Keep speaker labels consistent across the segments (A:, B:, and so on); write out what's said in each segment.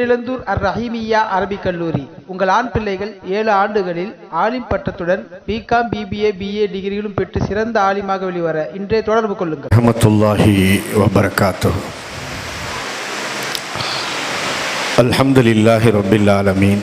A: பேரிழந்தூர் அர் ரஹீமியா அரபிக் கல்லூரி. உங்கள் ஆண் பிள்ளைகள் ஏழு ஆண்டுகளில் ஆலிம் பட்டத்துடன் பிகாம் பிபிஏ பிஏ டிகிரிகளும் பெற்று சிறந்த ஆலிமாக வெளிவர இன்றைய தொடர்பு கொள்ளுங்கள்.
B: ரஹமத்துல்லாஹி வபரகாத்து அல்ஹம்துலில்லாஹி ரபில் ஆலமீன்.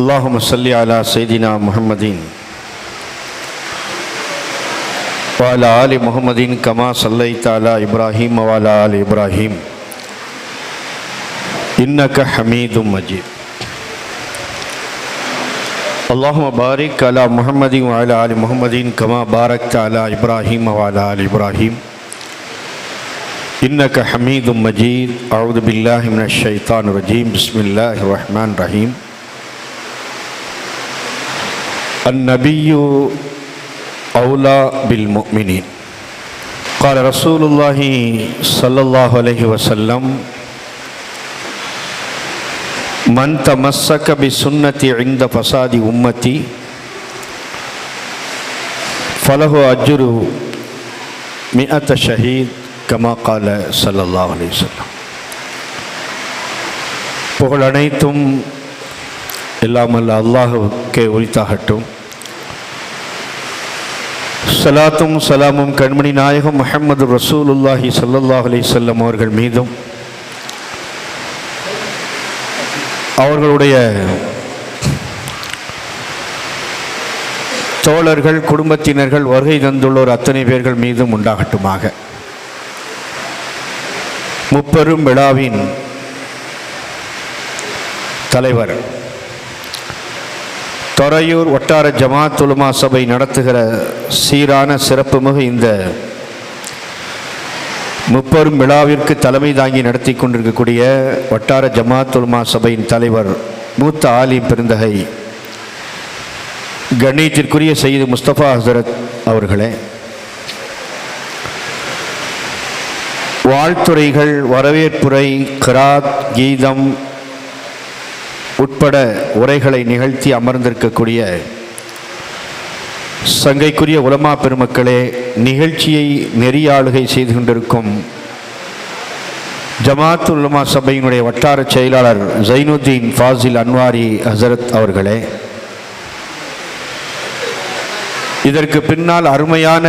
B: அல்லாஹும் சல்லி அலா சைதினா முஹம்மதீன். வாலா ஆலி முஹம்மதின் கமா சல்லை தாலா இப்ராஹிம் வாலா ஆலி இப்ராஹிம். إنك حميد مجيد. اللهم بارك على محمد وعلى آل محمد كما باركت على إبراهيم وعلى آل إبراهيم. إنك حميد مجيد. أعوذ بالله من الشيطان الرجيم. بسم الله الرحمن الرحيم. النبي أولى بالمؤمنين. قال رسول الله صلى الله عليه وسلم من تمسك بسنتي عند فساد أمتي فله أجر مئة شهيد كما قال صلى الله عليه وسلم புகழ் அனைத்தும் இல்லாமல் அல்லாஹுக்கே உரித்தாகட்டும் சலாத்தும் சலாமும் கண்மணி நாயகம் முஹம்மது ரசூலுல்லாஹி ஸல்லல்லாஹு அலைஹி வஸல்லம் அவர்கள் மீதும் அவர்களுடைய தோழர்கள் குடும்பத்தினர்கள் வருகை தந்துள்ளோர் அத்தனை பேர்கள் மீதும் உண்டாகட்டுமாக. முப்பெரும் விழாவின் தலைவர் தொரையூர் வட்டார ஜமாத் உலமா சபை நடத்துகிற சீரான சிறப்புமிகு இந்த முப்பெரும் விழாவிற்கு தலைமை தாங்கி நடத்தி கொண்டிருக்கக்கூடிய வட்டார ஜமாத் உலமா சபையின் தலைவர் மூத்த ஆலிம் பெருந்தகை கணேத்திற்குரிய செய்து முஸ்தபா ஹசரத் அவர்களே வாழ்த்துறைகள் வரவேற்புரை கிராத் கீதம் உட்பட உரைகளை நிகழ்த்தி அமர்ந்திருக்கக்கூடிய சங்கைக்குரிய உலமா பெருமக்களே நிகழ்ச்சியை நெறியாளுகை செய்து கொண்டிருக்கும் ஜமாத் உலமா சபையினுடைய வட்டார செயலாளர் ஜைனுத்தீன் ஃபாசில் அன்வாரி ஹசரத் அவர்களே இதற்கு பின்னால் அருமையான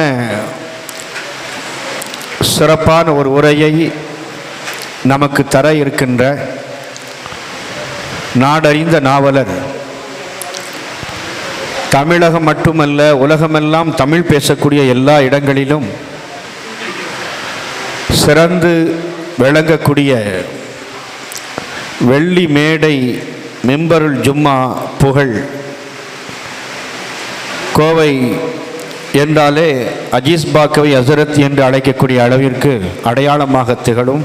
B: சிறப்பான ஒரு உரையை நமக்கு தர இருக்கின்ற நாடறிந்த நாவலர் தமிழகம் மட்டுமல்ல உலகமெல்லாம் தமிழ் பேசக்கூடிய எல்லா இடங்களிலும் சிறந்து விளங்கக்கூடிய வெள்ளி மேடை மெம்பருள் ஜும்மா புகழ் கோவை என்றாலே அஜீஸ் பாக்கவை அசரத் என்று அழைக்கக்கூடிய அளவிற்கு அடையாளமாக திகழும்.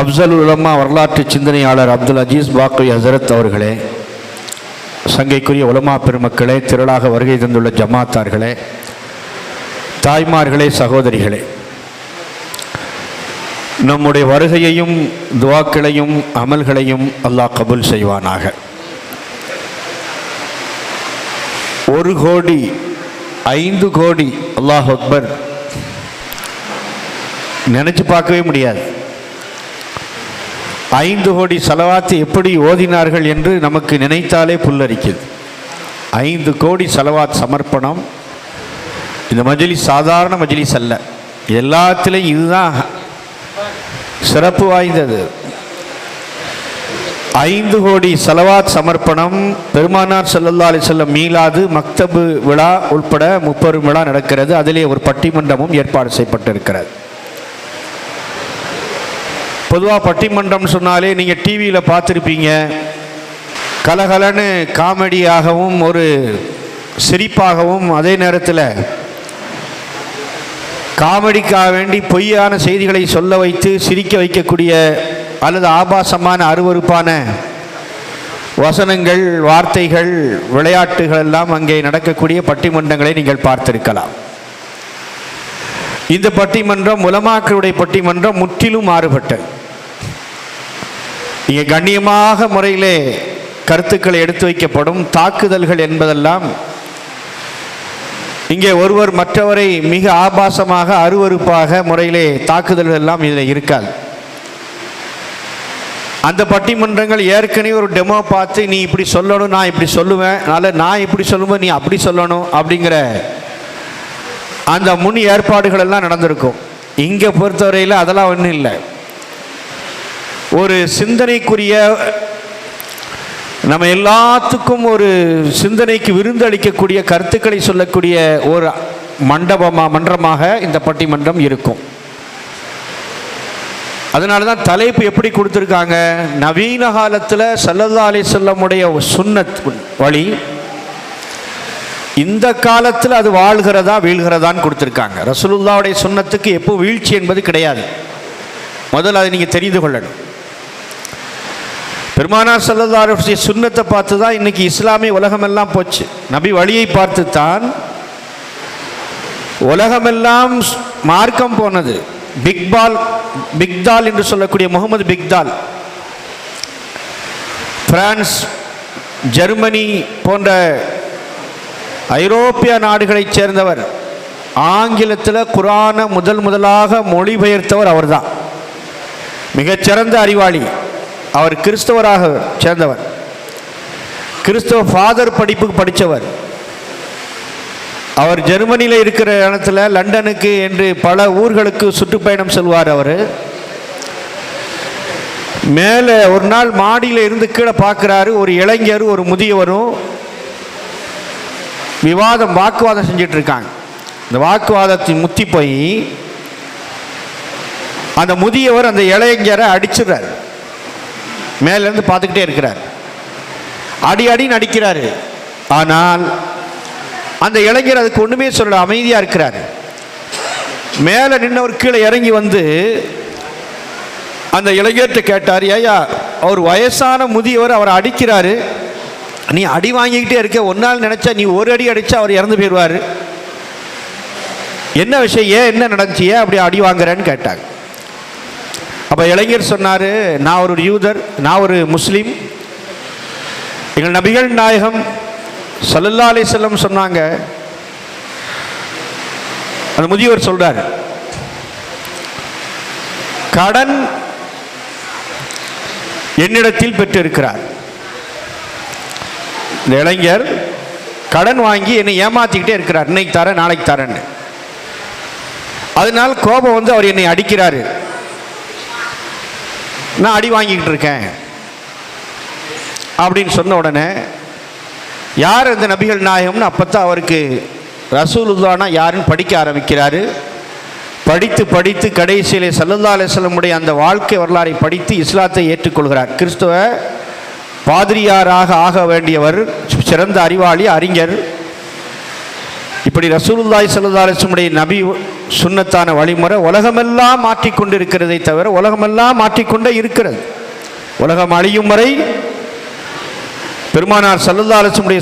B: அப்சல் உலமா வரலாற்று சிந்தனையாளர் அப்துல் அஜீஸ் பாக்கவி ஹசரத் அவர்களே சங்கைக்குரிய உலமா பெருமக்களே திரளாக வருகை தந்துள்ள ஜமாத்தார்களே தாய்மார்களே சகோதரிகளே. நம்முடைய வருகையையும் துவாக்களையும் அமல்களையும் அல்லாஹ் கபூல் செய்வானாக. ஒரு கோடி ஐந்து கோடி அல்லாஹ் அக்பர். நினச்சி பார்க்கவே முடியாது. ஐந்து கோடி செலவாத்து எப்படி ஓதினார்கள் என்று நமக்கு நினைத்தாலே புல்லரிக்குது ஐந்து கோடி செலவாத் சமர்ப்பணம். இந்த மஜிலி சாதாரண மஜிலி அல்ல. எல்லாத்திலையும் இதுதான் சிறப்பு வாய்ந்தது. ஐந்து கோடி செலவாத் சமர்ப்பணம். பெருமானார் செல்லல்லா அலி செல்லம் மீளாது மக்தபு விழா உட்பட முப்பெரும் விழா நடக்கிறது. அதிலே ஒரு பட்டிமன்றமும் ஏற்பாடு செய்யப்பட்டிருக்கிறது. பொதுவாக பட்டிமன்றம் சொன்னாலே நீங்கள் டிவியில் பார்த்துருப்பீங்க. கலகலன்னு காமெடியாகவும் ஒரு சிரிப்பாகவும் அதே நேரத்தில் காமெடிக்காக வேண்டி பொய்யான செய்திகளை சொல்ல வைத்து சிரிக்க வைக்கக்கூடிய அல்லது ஆபாசமான அருவருப்பான வசனங்கள் வார்த்தைகள் விளையாட்டுகள் எல்லாம் அங்கே நடக்கக்கூடிய பட்டிமன்றங்களை நீங்கள் பார்த்திருக்கலாம். இந்த பட்டிமன்றம் உலமாக்களுடைய பட்டிமன்றம் முற்றிலும் மாறுபட்டது. இங்கே கண்ணியமாக முறையிலே கருத்துக்களை எடுத்து வைக்கப்படும். தாக்குதல்கள் என்பதெல்லாம் இங்கே ஒருவர் மற்றவரை மிக ஆபாசமாக அருவருப்பாக முறையிலே தாக்குதல்கள் எல்லாம் இதில் இருக்காது. அந்த பட்டிமன்றங்கள் ஏற்கனவே ஒரு டெமோ பார்த்து நீ இப்படி சொல்லணும் நான் இப்படி சொல்லுவேன். அதனால் நான் இப்படி சொல்லும்போது நீ அப்படி சொல்லணும் அப்படிங்கிற அந்த முன் ஏற்பாடுகள் எல்லாம் நடந்திருக்கும். இங்கே பொறுத்தவரையில் அதெல்லாம் ஒன்றும் இல்லை. ஒரு சிந்தனைக்குரிய நம்ம எல்லாத்துக்கும் ஒரு சிந்தனைக்கு விருந்தளிக்கக்கூடிய கருத்துக்களை சொல்லக்கூடிய ஒரு மண்டபமாக மன்றமாக இந்த பட்டிமன்றம் இருக்கும். அதனால தான் தலைப்பு எப்படி கொடுத்துருக்காங்க? நவீன காலத்தில் சல்லல்லா அலிசல்லமுடைய சுண்ணத் வழி இந்த காலத்தில் அது வாழ்கிறதா வீழ்கிறதான்னு கொடுத்துருக்காங்க. ரசூலுல்லாவுடைய சுண்ணத்துக்கு எப்போ வீழ்ச்சி என்பது கிடையாது. முதல்ல அதை நீங்கள் தெரிந்து கொள்ளணும். பெருமானார் சல்லல்லாருடைய சுண்ணத்தை பார்த்து தான் இன்றைக்கி இஸ்லாமிய உலகமெல்லாம் போச்சு. நபி வழியை பார்த்து தான் உலகமெல்லாம் மார்க்கம் போனது. பிக்பால் பிக்தால் என்று சொல்லக்கூடிய முகமது பிக்தால் பிரான்ஸ் ஜெர்மனி போன்ற ஐரோப்பிய நாடுகளைச் சேர்ந்தவர். ஆங்கிலத்தில் குரானை முதல் முதலாக மொழிபெயர்த்தவர் அவர்தான். மிகச்சிறந்த அறிவாளி. அவர் கிறிஸ்தவராக சேர்ந்தவர். கிறிஸ்தவ ஃபாதர் படிப்புக்கு படித்தவர் அவர் ஜெர்மனியில் இருக்கிற இடத்துல லண்டனுக்கு என்று பல ஊர்களுக்கு சுற்றுப்பயணம் செல்வார் அவர். மேலே ஒரு நாள் மாடியில் இருந்து கீழே பார்க்குறாரு ஒரு இளைஞர் ஒரு முதியவரும். விவாதம் வாக்குவாதம் செஞ்சிட்டு இருக்காங்க. இந்த வாக்குவாதத்தின் முத்தி போய் அந்த முதியவர் அந்த இளைஞரை அடிச்சிடுறாரு. மேலேருந்து பார்த்துக்கிட்டே இருக்கிறார். அடி அடின்னு அடிக்கிறாரு ஆனால் அந்த இளைஞர் அதுக்கு ஒன்றுமே சொல்ல அமைதியாக இருக்கிறார். மேலே நின்னவர் கீழே இறங்கி வந்து அந்த இளைஞர்கிட்ட கேட்டார் ஐயா அவர் வயசான முதியவர் அவரை அடிக்கிறாரு. நீ அடி வாங்கிக்கிட்டே இருக்க ஒன்னால் நினச்சா நீ ஒரு அடி அடித்தா அவர் இறந்து போயிடுவார். என்ன விஷயம் ஏன் என்ன நடந்துச்சு ஏன் அப்படி அடி வாங்குறேன்னு கேட்டாங்க. அப்போ இளைஞர் சொன்னார் நான் ஒரு யூதர் நான் ஒரு முஸ்லீம். எங்கள் நபிகள் நாயகம் சல்லல்லா அலிசல்லம் சொன்னாங்க. அந்த முதியவர் சொல்கிறார் கடன் என்னிடத்தில் பெற்றிருக்கிறார். இந்த இளைஞர் கடன் வாங்கி என்னை ஏமாத்திக்கிட்டே இருக்கிறார். இன்னைக்கு தரேன் நாளைக்கு தரேன்னு. அதனால் கோபம் வந்து அவர் என்னை அடிக்கிறாரு. நான் அடி வாங்கிக்கிட்டு இருக்கேன். அப்படின்னு சொன்ன உடனே யார் இந்த நபிகள் நாயகம்னு அப்பத்தான் அவருக்கு ரசூலுல்லானா யாருன்னு படிக்க ஆரம்பிக்கிறாரு. படித்து படித்து கடைசியிலே சல்லல்லா அலிஸ்லமுடைய அந்த வாழ்க்கை வரலாறை படித்து இஸ்லாத்தை ஏற்றுக்கொள்கிறார். கிறிஸ்துவ பாதிரியாராக ஆக வேண்டியவர் சிறந்த அறிவாளி அறிஞர் இப்படி ரசூலுல்லாய் சல்லா நபி சுண்ணத்தான வழிமுறை உலகமெல்லாம் மாற்றிக்கொண்டிருக்கிறதை தவிர உலகமெல்லாம் மாற்றிக்கொண்டே இருக்கிறது. உலகம் அழியும் வரை பெருமானார் சல்லல்லா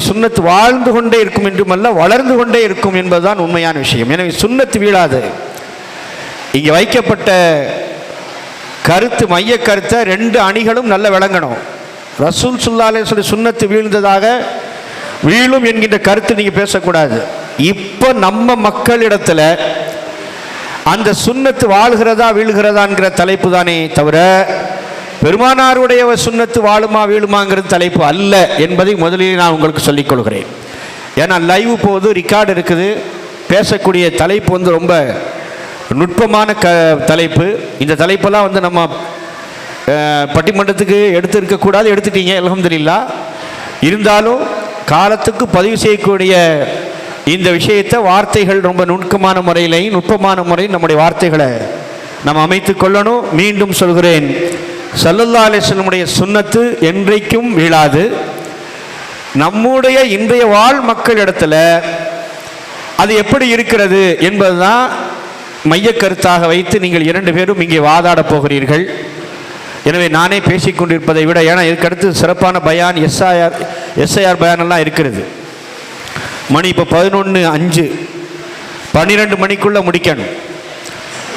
B: சுண்ணத்து வாழ்ந்து கொண்டே இருக்கும் என்றுமல்ல வளர்ந்து கொண்டே இருக்கும் என்பதுதான் உண்மையான விஷயம். எனவே சுண்ணத்து வீழாது. இங்கே வைக்கப்பட்ட கருத்து மைய கருத்தை ரெண்டு அணிகளும் நல்ல விளங்கணும். ரசூல் சுல்லாலே சொல்லி சுண்ணத்து வீழ்ந்ததாக வீழும் என்கின்ற கருத்து நீங்கள் பேசக்கூடாது. இப்போ நம்ம மக்களிடத்தில் அந்த சுண்ணத்து வாழ்கிறதா வீழ்கிறதாங்கிற தலைப்பு தானே தவிர பெருமானாருடைய சுண்ணத்து வாழுமா வீழுமாங்கிறது தலைப்பு அல்ல என்பதை முதலில் நான் உங்களுக்கு சொல்லிக் கொள்கிறேன். ஏன்னா லைவ் போது ரெக்கார்டு இருக்குது. பேசக்கூடிய தலைப்பு வந்து ரொம்ப நுட்பமான க தலைப்பு. இந்த தலைப்பெல்லாம் வந்து நம்ம பட்டிமன்றத்துக்கு எடுத்து இருக்கக்கூடாது எடுத்துட்டீங்க அலமதுல்லா இருந்தாலும் காலத்துக்கு பதிவு செய்யக்கூடிய இந்த விஷயத்தை வார்த்தைகள் ரொம்ப நுணுக்கமான முறையிலையும் நுட்பமான முறையில் நம்முடைய வார்த்தைகளை நம்ம அமைத்து கொள்ளணும். மீண்டும் சொல்கிறேன். சல்லல்லா அலிஸ்லமுடைய சுன்னத்து என்றைக்கும் வீழாது. நம்முடைய இன்றைய வாழ் மக்களிடத்துல அது எப்படி இருக்கிறது என்பதுதான் மையக் கருத்தாக வைத்து நீங்கள் இரண்டு பேரும் இங்கே வாதாடப் போகிறீர்கள். எனவே நானே பேசிக்கொண்டிருப்பதை விட ஏன்னா இதுக்கடுத்து சிறப்பான பயான் எஸ்ஐஆர் எஸ்ஐஆர் பயான் எல்லாம் இருக்கிறது. மணி இப்போ பதினொன்று அஞ்சு. பன்னிரெண்டு மணிக்குள்ளே முடிக்கணும்.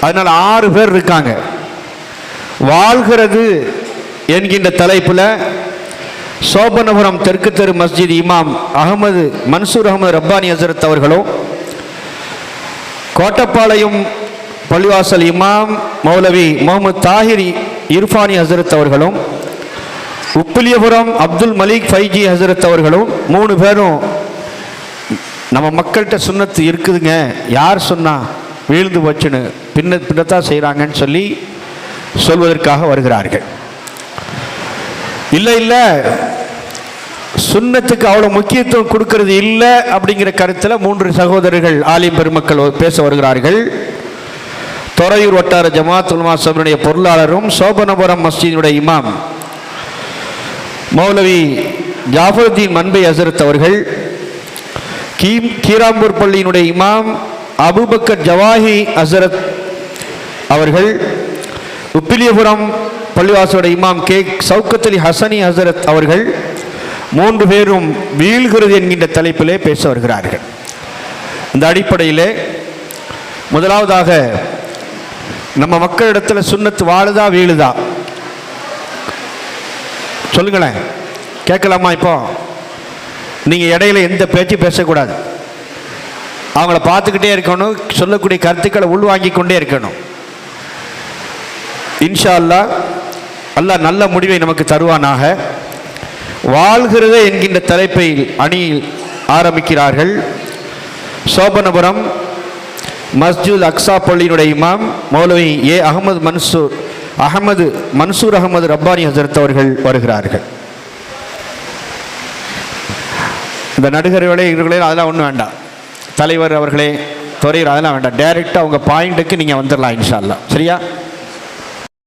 B: அதனால் ஆறு பேர் இருக்காங்க. வாழ்கிறது என்கின்ற தலைப்பில் சோபனபுரம் தெற்கு தெரு மஸ்ஜித் இமாம் அகமது மன்சூர் அகமது ரப்பானி ஹசரத் அவர்களும் கோட்டப்பாளையம் பள்ளிவாசல் இமாம் மௌலவி முகமது தாஹிர் இர்ஃபானி ஹசரத் அவர்களும் உப்பிலியபுரம் அப்துல் மலிக் ஃபைஜி ஹசரத் அவர்களும் மூணு பேரும் நம்ம மக்கள்கிட்ட சுண்ணத்து இருக்குதுங்க. யார் சொன்னா வீழ்ந்து போச்சுன்னு பின்ன பின்னத்தான் செய்கிறாங்கன்னு சொல்லி சொல்வதற்காக வருகிறார்கள். இல்லை இல்லை. சுண்ணத்துக்கு அவ்வளோ முக்கியத்துவம் கொடுக்கறது இல்லை அப்படிங்கிற கருத்தில் மூன்று சகோதரர்கள் ஆலிம் பெருமக்கள் பேச வருகிறார்கள். தொரையூர் வட்டார ஜமாத் உல்மா சபனுடைய பொருளாளரும் சோபனபுரம் மஸ்ஜிதுடைய இமாம் மௌலவி ஜாஃபருத்தீன் மன்பை அசரத் அவர்கள் கீம் கீராம்பூர் பள்ளியினுடைய இமாம் அபுபக்கர் ஜவாஹி அசரத் அவர்கள் உப்பிலியபுரம் பள்ளிவாசலுடைய இமாம் கே. சவுக்கத் அலி ஹசனி ஹசரத் அவர்கள் மூன்று பேரும் வீழ்கிறது என்கின்ற தலைப்பிலே பேச வருகிறார்கள். இந்த அடிப்படையிலே முதலாவதாக நம்ம மக்களிடத்தில் சுண்ணத்து வாழுதா வீழுதா? சொல்லுங்களேன். கேட்கலாமா இப்போ? நீங்கள் இடையில எந்த பேச்சு பேசக்கூடாது. அவங்கள பார்த்துக்கிட்டே இருக்கணும் சொல்லக்கூடிய கருத்துக்களை உள்வாங்கி கொண்டே இருக்கணும். இன்ஷா அல்லாஹ் அல்லாஹ் நல்ல முடிவை நமக்கு தருவானாக. வாழ்கிறது என்கின்ற தலைப்பை அணியில் ஆரம்பிக்கிறார்கள். சோபனபுரம் மஸ்ஜூல் அக்ஸா பள்ளியினுடைய இமாம் மௌலவி ஏ அகமது மன்சூர் அகமது மன்சூர் அகமது ரப்பானி ஹசரத் அவர்கள் வருகிறார்கள். இந்த நடுகர்களே இவர்களே அதெல்லாம் ஒன்றும் வேண்டாம். தலைவர் அவர்களே துறையர் அதெல்லாம் வேண்டாம். டைரெக்டாக உங்கள் பாயிண்ட்டுக்கு நீங்கள் வந்துடலாம் இன்ஷால்லாம் சரியா?